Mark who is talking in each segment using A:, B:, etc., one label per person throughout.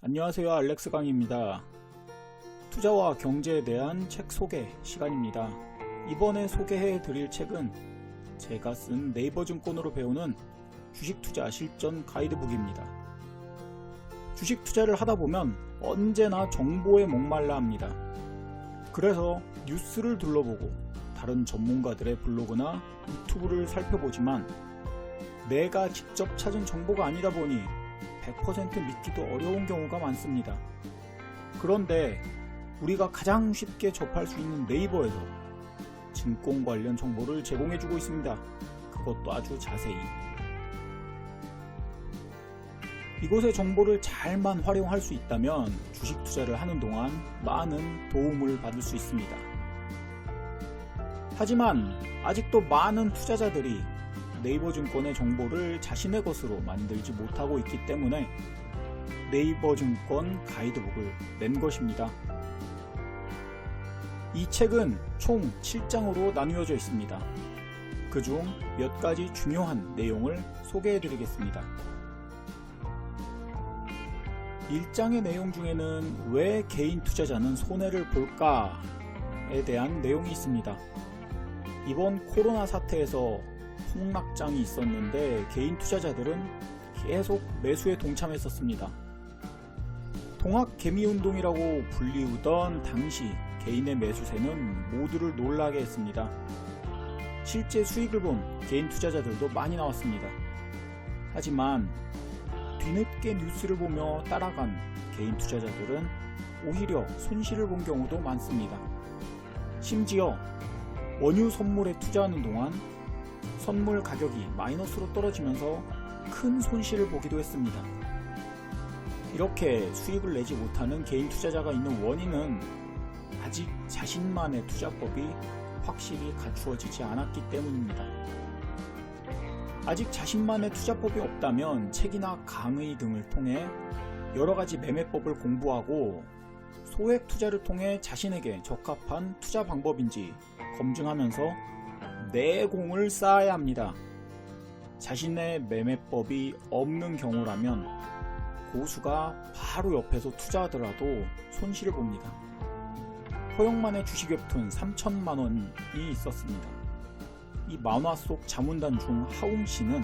A: 안녕하세요 알렉스 강입니다. 투자와 경제에 대한 책 소개 시간입니다. 이번에 소개해 드릴 책은 제가 쓴 네이버 증권으로 배우는 주식 투자 실전 가이드북입니다. 주식 투자를 하다 보면 언제나 정보에 목말라 합니다. 그래서 뉴스를 둘러보고 다른 전문가들의 블로그나 유튜브를 살펴보지만 내가 직접 찾은 정보가 아니다 보니 100% 믿기도 어려운 경우가 많습니다. 그런데 우리가 가장 쉽게 접할 수 있는 네이버에서 증권 관련 정보를 제공해주고 있습니다. 그것도 아주 자세히. 이곳의 정보를 잘만 활용할 수 있다면 주식 투자를 하는 동안 많은 도움을 받을 수 있습니다. 하지만 아직도 많은 투자자들이 네이버 증권의 정보를 자신의 것으로 만들지 못하고 있기 때문에 네이버 증권 가이드북을 낸 것입니다. 이 책은 총 7장으로 나누어져 있습니다. 그중 몇 가지 중요한 내용을 소개해 드리겠습니다. 1장의 내용 중에는 왜 개인 투자자는 손해를 볼까에 대한 내용이 있습니다. 이번 코로나 사태에서 폭락장이 있었는데 개인 투자자들은 계속 매수에 동참했었습니다. 동학 개미 운동이라고 불리우던 당시 개인의 매수세는 모두를 놀라게 했습니다. 실제 수익을 본 개인 투자자들도 많이 나왔습니다. 하지만 뒤늦게 뉴스를 보며 따라간 개인 투자자들은 오히려 손실을 본 경우도 많습니다. 심지어 원유 선물에 투자하는 동안 선물 가격이 마이너스로 떨어지면서 큰 손실을 보기도 했습니다. 이렇게 수익을 내지 못하는 개인 투자자가 있는 원인은 아직 자신만의 투자법이 확실히 갖추어지지 않았기 때문입니다. 아직 자신만의 투자법이 없다면 책이나 강의 등을 통해 여러 가지 매매법을 공부하고 소액 투자를 통해 자신에게 적합한 투자 방법인지 검증하면서 내공을 쌓아야 합니다. 자신의 매매법이 없는 경우라면 고수가 바로 옆에서 투자하더라도 손실을 봅니다. 허영만의 주식 웹툰 3천만 원이 있었습니다. 이 만화 속 자문단 중 하웅 씨는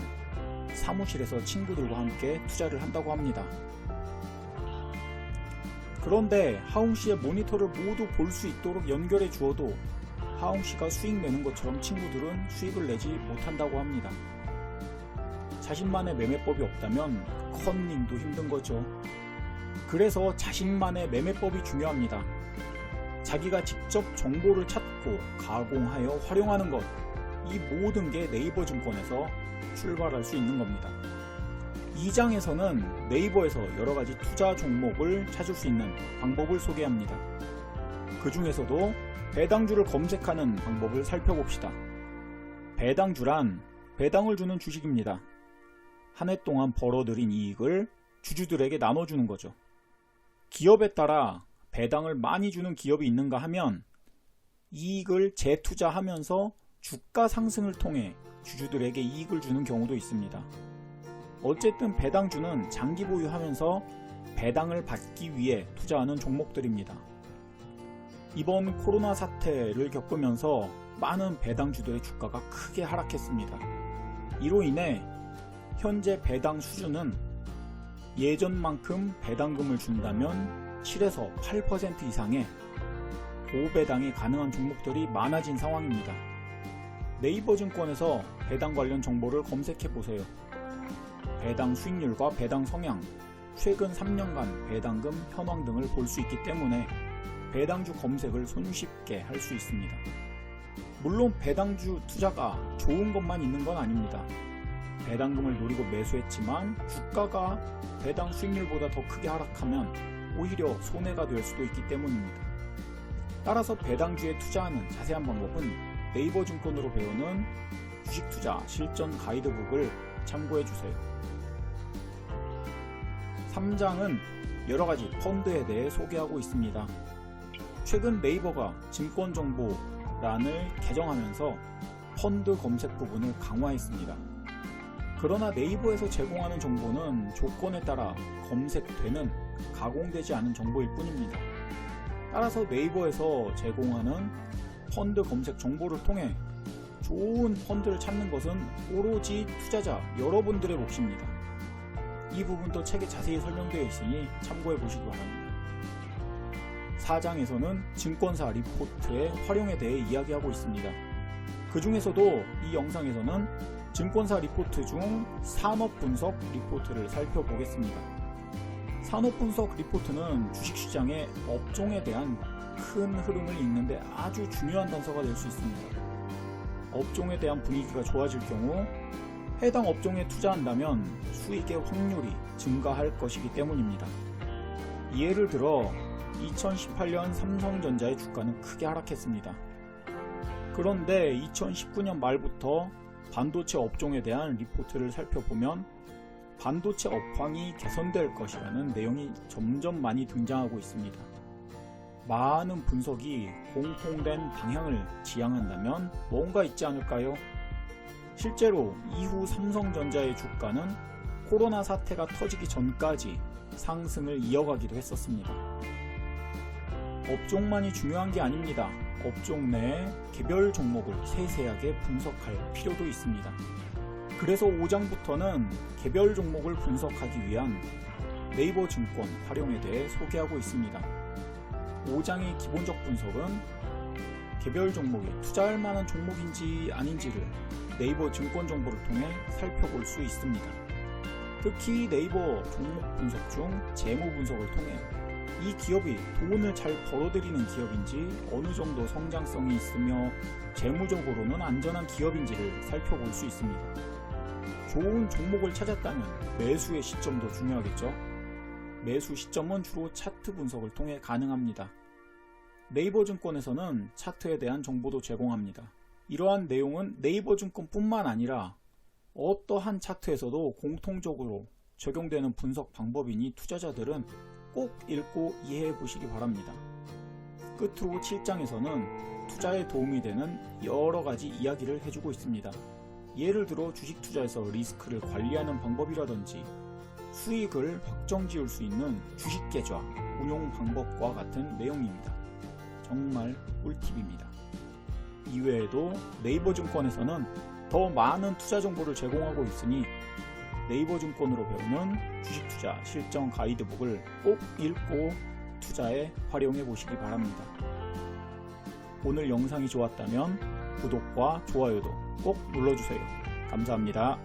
A: 사무실에서 친구들과 함께 투자를 한다고 합니다. 그런데 하웅 씨의 모니터를 모두 볼 수 있도록 연결해 주어도 하웅 씨가 수익 내는 것처럼 친구들은 수익을 내지 못한다고 합니다. 자신만의 매매법이 없다면 컨닝도 힘든 거죠. 그래서 자신만의 매매법이 중요합니다. 자기가 직접 정보를 찾고 가공하여 활용하는 것, 이 모든 게 네이버 증권에서 출발할 수 있는 겁니다. 2장에서는 네이버에서 여러 가지 투자 종목을 찾을 수 있는 방법을 소개합니다. 그 중에서도 배당주를 검색하는 방법을 살펴봅시다. 배당주란 배당을 주는 주식입니다. 한 해 동안 벌어들인 이익을 주주들에게 나눠주는 거죠. 기업에 따라 배당을 많이 주는 기업이 있는가 하면 이익을 재투자하면서 주가 상승을 통해 주주들에게 이익을 주는 경우도 있습니다. 어쨌든 배당주는 장기 보유하면서 배당을 받기 위해 투자하는 종목들입니다. 이번 코로나 사태를 겪으면서 많은 배당주들의 주가가 크게 하락했습니다. 이로 인해 현재 배당 수준은 예전만큼 배당금을 준다면 7에서 8% 이상의 고배당이 가능한 종목들이 많아진 상황입니다. 네이버 증권에서 배당 관련 정보를 검색해 보세요. 배당 수익률과 배당 성향, 최근 3년간 배당금 현황 등을 볼 수 있기 때문에 배당주 검색을 손쉽게 할 수 있습니다. 물론 배당주 투자가 좋은 것만 있는 건 아닙니다. 배당금을 노리고 매수했지만 주가가 배당 수익률보다 더 크게 하락하면 오히려 손해가 될 수도 있기 때문입니다. 따라서 배당주에 투자하는 자세한 방법은 네이버 증권으로 배우는 주식 투자 실전 가이드북을 참고해 주세요. 3장은 여러 가지 펀드에 대해 소개하고 있습니다. 최근 네이버가 증권 정보란을 개정하면서 펀드 검색 부분을 강화했습니다. 그러나 네이버에서 제공하는 정보는 조건에 따라 검색되는 가공되지 않은 정보일 뿐입니다. 따라서 네이버에서 제공하는 펀드 검색 정보를 통해 좋은 펀드를 찾는 것은 오로지 투자자 여러분들의 몫입니다. 이 부분도 책에 자세히 설명되어 있으니 참고해 보시기 바랍니다. 4장에서는 증권사 리포트의 활용에 대해 이야기하고 있습니다. 그 중에서도 이 영상에서는 증권사 리포트 중 산업 분석 리포트를 살펴보겠습니다. 산업 분석 리포트는 주식시장의 업종에 대한 큰 흐름을 읽는데 아주 중요한 단서가 될 수 있습니다. 업종에 대한 분위기가 좋아질 경우 해당 업종에 투자한다면 수익의 확률이 증가할 것이기 때문입니다. 예를 들어 2018년 삼성전자의 주가는 크게 하락했습니다. 그런데 2019년 말부터 반도체 업종에 대한 리포트를 살펴보면 반도체 업황이 개선될 것이라는 내용이 점점 많이 등장하고 있습니다. 많은 분석이 공통된 방향을 지향한다면 뭔가 있지 않을까요? 실제로 이후 삼성전자의 주가는 코로나 사태가 터지기 전까지 상승을 이어가기도 했었습니다. 업종만이 중요한 게 아닙니다. 업종 내 개별 종목을 세세하게 분석할 필요도 있습니다. 그래서 5장부터는 개별 종목을 분석하기 위한 네이버 증권 활용에 대해 소개하고 있습니다. 5장의 기본적 분석은 개별 종목이 투자할 만한 종목인지 아닌지를 네이버 증권 정보를 통해 살펴볼 수 있습니다. 특히 네이버 종목 분석 중 재무 분석을 통해 이 기업이 돈을 잘 벌어들이는 기업인지 어느 정도 성장성이 있으며 재무적으로는 안전한 기업인지를 살펴볼 수 있습니다. 좋은 종목을 찾았다면 매수의 시점도 중요하겠죠. 매수 시점은 주로 차트 분석을 통해 가능합니다. 네이버 증권에서는 차트에 대한 정보도 제공합니다. 이러한 내용은 네이버 증권뿐만 아니라 어떠한 차트에서도 공통적으로 적용되는 분석 방법이니 투자자들은 꼭 읽고 이해해 보시기 바랍니다. 끝으로 7장에서는 투자에 도움이 되는 여러 가지 이야기를 해주고 있습니다. 예를 들어 주식 투자에서 리스크를 관리하는 방법이라든지 수익을 확정 지을 수 있는 주식 계좌 운용 방법과 같은 내용입니다. 정말 꿀팁입니다. 이외에도 네이버 증권에서는 더 많은 투자 정보를 제공하고 있으니 네이버 증권으로 배우는 주식 투자 실전 가이드북을 꼭 읽고 투자에 활용해 보시기 바랍니다. 오늘 영상이 좋았다면 구독과 좋아요도 꼭 눌러주세요. 감사합니다.